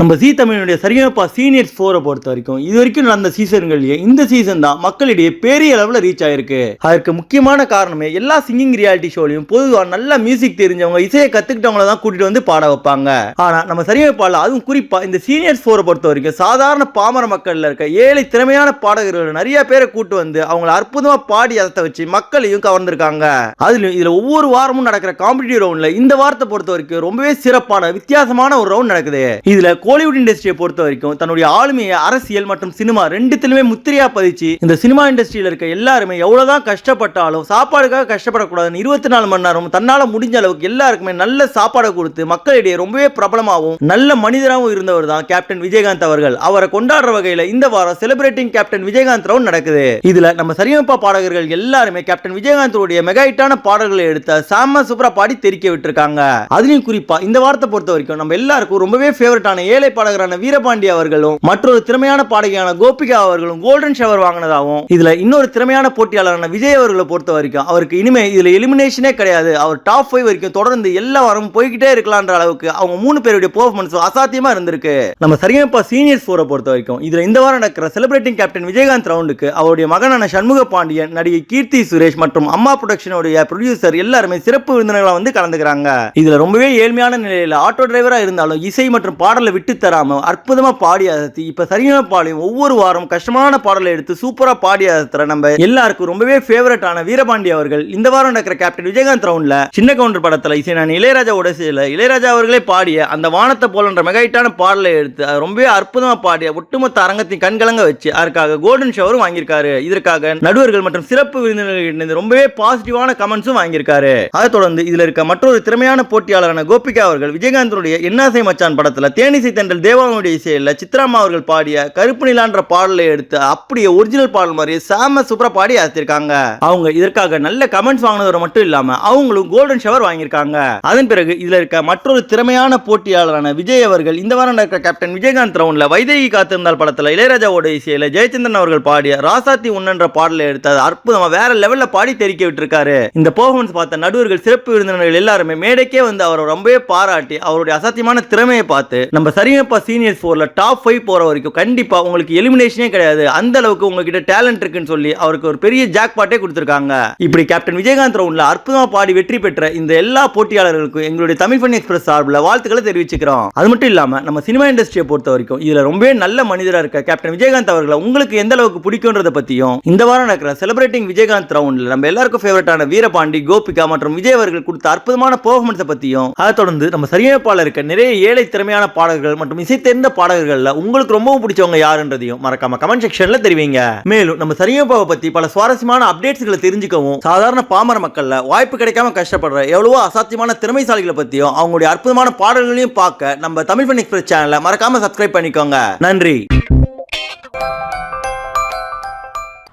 நம்ம ஜி தமிழனுடைய சரியாப்பா சீனியர்ஸ் ஃபோரை பொறுத்த வரைக்கும் இது வரைக்கும் நடந்த சீசன்கள்லயே இந்த சீசன் தான் மக்களிடையே பெரிய அளவில் ரீச் ஆயிருக்கு. அதற்கு முக்கியமான காரணமே எல்லா சிங்கிங் ரியாலிட்டி ஷோலையும் பொதுவாக நல்ல மியூசிக் தெரிஞ்சவங்க இசையை கத்துக்கிட்டவங்கள தான் கூட்டிட்டு வந்து பாட வைப்பாங்க. ஆனா நம்ம சரியாப்பால அதுவும் குறிப்பா இந்த சீனியர்ஸ் ஃபோரை பொறுத்த வரைக்கும் சாதாரண பாமர மக்கள்ல இருக்க ஏழை திறமையான பாடகர்கள் நிறைய பேரை கூட்டு வந்து அவங்கள அற்புதமா பாடி அதை வச்சு மக்களையும் கவர்ந்திருக்காங்க. அதுலயும் இதுல ஒவ்வொரு வாரமும் நடக்கிற காம்படிட்டிவ் ரவுண்ட்ல இந்த வாரத்தை பொறுத்த வரைக்கும் ரொம்பவே சிறப்பான வித்தியாசமான ஒரு ரவுண்ட் நடக்குது. இதுல கோலிவுட் இண்டஸ்ட்ரியை பொறுத்த வரைக்கும் தன்னுடைய ஆளுமையை அரசியல் மற்றும் சினிமா ரெண்டுத்திலுமே முத்திரையா பதிச்சு இந்த சினிமா இண்டஸ்ட்ரியில் இருக்க எல்லாருமே எவ்வளவுதான் கஷ்டப்பட்டாலும் சாப்பாடுக்காக கஷ்டப்படக்கூடாதுன்னு இருபத்தி நாலு மணி நேரம் தன்னால முடிஞ்ச அளவுக்கு எல்லாருக்குமே நல்ல சாப்பாடை கொடுத்து மக்களிடையே ரொம்பவே பிரபலமாகவும் நல்ல மனிதராகவும் இருந்தவர் தான் கேப்டன் விஜயகாந்த் அவர்கள். அவரை கொண்டாடுற வகையில இந்த வாரம் செலிபிரேட்டிங் கேப்டன் விஜயகாந்த் ரவுண்ட் நடக்குது. இதுல நம்ம சரியமைப்பா பாடகர்கள் எல்லாருமே கேப்டன் விஜயகாந்தோடைய மெகா ஹிட்டான பாடல்களை எடுத்த சாம சூப்பரா பாடி தெரிக்க விட்டுருக்காங்க. அதுலயும் குறிப்பா இந்த வாரத்தை பொறுத்த வரைக்கும் நம்ம எல்லாருக்கும் ரொம்பவே ஃபேவரட்டான ஏ பாடகரான வீரபாண்டி அவர்களும் மற்றொரு திறமையான பாடகியான கோபிகா அவர்களும் கோல்டன் ஷவர் வாங்கினதாகவும் இதுல இன்னொரு திறமையான போட்டியாளரான விஜய் அவர்களை பொறுத்த வரைக்கும் அவருக்கு இனிமே இதுல எலிமினேஷனே கிடையாது. அவர் டாப் ஃபைவ் வரைக்கும் தொடர்ந்து எல்லா வாரமும் போய்கிட்டே இருக்கலான்ற அளவுக்கு அவங்க மூணு பேருடைய பெர்ஃபார்மன்ஸ் அசாத்தியமா இருந்திருக்கு. நம்ம சரியாப்பா சீனியர்ஸ் ஃபோரை பொறுத்த வரைக்கும் இதுல இந்த வாரம் நடக்கிற செலிபிரேட்டிங் கேப்டன் விஜயகாந்த் ரவுண்டுக்கு அவருடைய மகனான சண்முக பாண்டியன் நடிகை கீர்த்தி சுரேஷ் மற்றும் அம்மா ப்ரொடக்ஷனுடைய ப்ரொடியூசர் எல்லாருமே சிறப்பு விருந்தினர்களா வந்து கலந்துக்கிறாங்க. இதுல ரொம்பவே ஏழ்மையான நிலையில ஆட்டோ டிரைவரா இருந்தாலும் இசை மற்றும் பாடலை விட்டு தராம அற்புதமாக பாடி அசத்தி இப்போ சரியான பாடியும் ஒவ்வொரு வாரம் கஷ்டமான பாடலை எடுத்து சூப்பராக பாடி அசத்துற நம்ம எல்லாருக்கும் ரொம்பவே ஃபேவரட்டான வீரபாண்டி அவர்கள். இந்த வாரம் நடக்கிற கேப்டன் விஜயகாந்த் ரவுண்ட்ல சின்ன கவுண்டர் படத்துல இசை நான் இளையராஜா சேர்ல இளையராஜா அவர்களே பாடிய அந்த வானத்தை போலன்ற மெகாயிட்டான பாடலை எடுத்து அது ரொம்பவே அற்புதமாக பாடிய ஒட்டுமொத்த அரங்கத்தின் கண்கலங்க வச்சு அதற்காக கோல்டன் ஷவரும் வாங்கியிருக்காரு. இதற்காக நடுவர்கள் மற்றும் சிறப்பு விருந்தினர்கள் ரொம்பவே பாசிட்டிவான கமெண்ட்ஸும் வாங்கியிருக்காரு. அதை தொடர்ந்து இதில் இருக்க மற்றொரு திறமையான போட்டியாளரான கோபிகா அவர்கள் விஜயகாந்தனுடைய என்னாசை மச்சான் படத்துல தேனிசை தென்றல் தேவாவுடைய இசையில் சித்ராமா அவர்கள் பாடிய கருப்பு நிலான்ற பாடலை எடுத்து அப்படியே ஒரிஜினல் பாடல் மாதிரி சாம சூப்பரா பாடி அசத்திருக்காங்க. அவங்க இதற்காக நல்ல கமெண்ட்ஸ் வாங்கினதோட மட்டும் இல்லாம அவங்களும் கோல்டன் ஷவர் வாங்கியிருக்காங்க. அதன் பிறகு இதுல இருக்க மற்றொரு திறமையான போட்டியாளரான விஜய் அவர்கள் இந்த வாரம் நடக்கிற கேப்டன் விஜயகாந்த் ரவுண்ட்ல வைதேகி காத்திருந்தால் படத்துல இளையராஜாவோட இசையில ஜெயச்சந்திரன் அவர்கள் பாடிய ராசாத்தி உன்னன்ற பாடலை எடுத்து அது அற்புதமா வேற லெவல்ல பாடி தெரிக்க விட்டுருக்காரு. இந்த பெர்ஃபார்மன்ஸ் பார்த்த நடுவர்கள் சிறப்பு விருந்தினர்கள் எல்லாருமே மேடைக்கே வந்து அவரை ரொம்பவே பாராட்டி அவருடைய அசாத்தியமான திறமையை பார்த்து நம்ம சரியப்பா சீனியர் ஃபோரில் டாப் ஃபைவ் போகிற வரைக்கும் கண்டிப்பாக உங்களுக்கு எலிமினேஷனே கிடையாது. அந்த அளவுக்கு உங்ககிட்ட டேலண்ட் இருக்குன்னு சொல்லி அவருக்கு ஒரு பெரிய ஜாக் பாட்டே கொடுத்துருக்காங்க. இப்படி கேப்டன் விஜயகாந்த் ரவுண்ட்ல அற்புதமாக பாடி வெற்றி பெற்ற இந்த எல்லா போட்டியாளர்களுக்கும் எங்களுடைய தமிழ் ஃபன் எக்ஸ்பிரஸ் சார்பில் வாழ்த்துக்களை தெரிவிச்சுக்கிறோம். அது மட்டும் இல்லாம நம்ம சினிமா இண்டஸ்ட்ரியை பொறுத்த வரைக்கும் இதுல ரொம்பவே நல்ல மனிதராக இருக்க கேப்டன் விஜயகாந்த் அவர்களை உங்களுக்கு எந்த அளவுக்கு பிடிக்கும்ன்றத பத்தியும் இந்த வாரம் நடக்கிற செலிபிரேட்டிங் விஜயகாந்த் ரவுண்ட்ல நம்ம எல்லாருக்கும் ஃபேவரட்டான வீரபாண்டி கோபிகா மற்றும் விஜய் அவர்கள் கொடுத்த அற்புதமான பர்ஃபார்மன்ஸை பத்தியும் அதை தொடர்ந்து நம்ம சரியாப்பால இருக்க நிறைய ஏழை திறமையான பாடல்கள் பாடகர்கள் மற்றும் இசை தெரிந்த பாடகர்கள்ல உங்களுக்கு ரொம்பவும் பிடிச்சவங்க யாருன்றதையும் மறக்காம கமெண்ட் செக்ஷன்ல தெரிவிங்க. மேலும் நம்ம சரியோபாவை பத்தி பல சுவாரஸ்யமான அப்டேட்ஸ்களை தெரிஞ்சுக்கவும் சாதாரண பாமர மக்கள்ல வாய்ப்பு கிடைக்காம கஷ்டப்படுற எவ்வளவோ அசாத்தியமான திறமைசாலிகளை பத்தியும் அவங்களுடைய அற்புதமான பாடல்களையும் பார்க்க நம்ம தமிழ் ஃபன் எக்ஸ்பிரஸ் சேனலை மறக்காம சப்ஸ்கிரைப் பண்ணிக்கோங்க. நன்றி.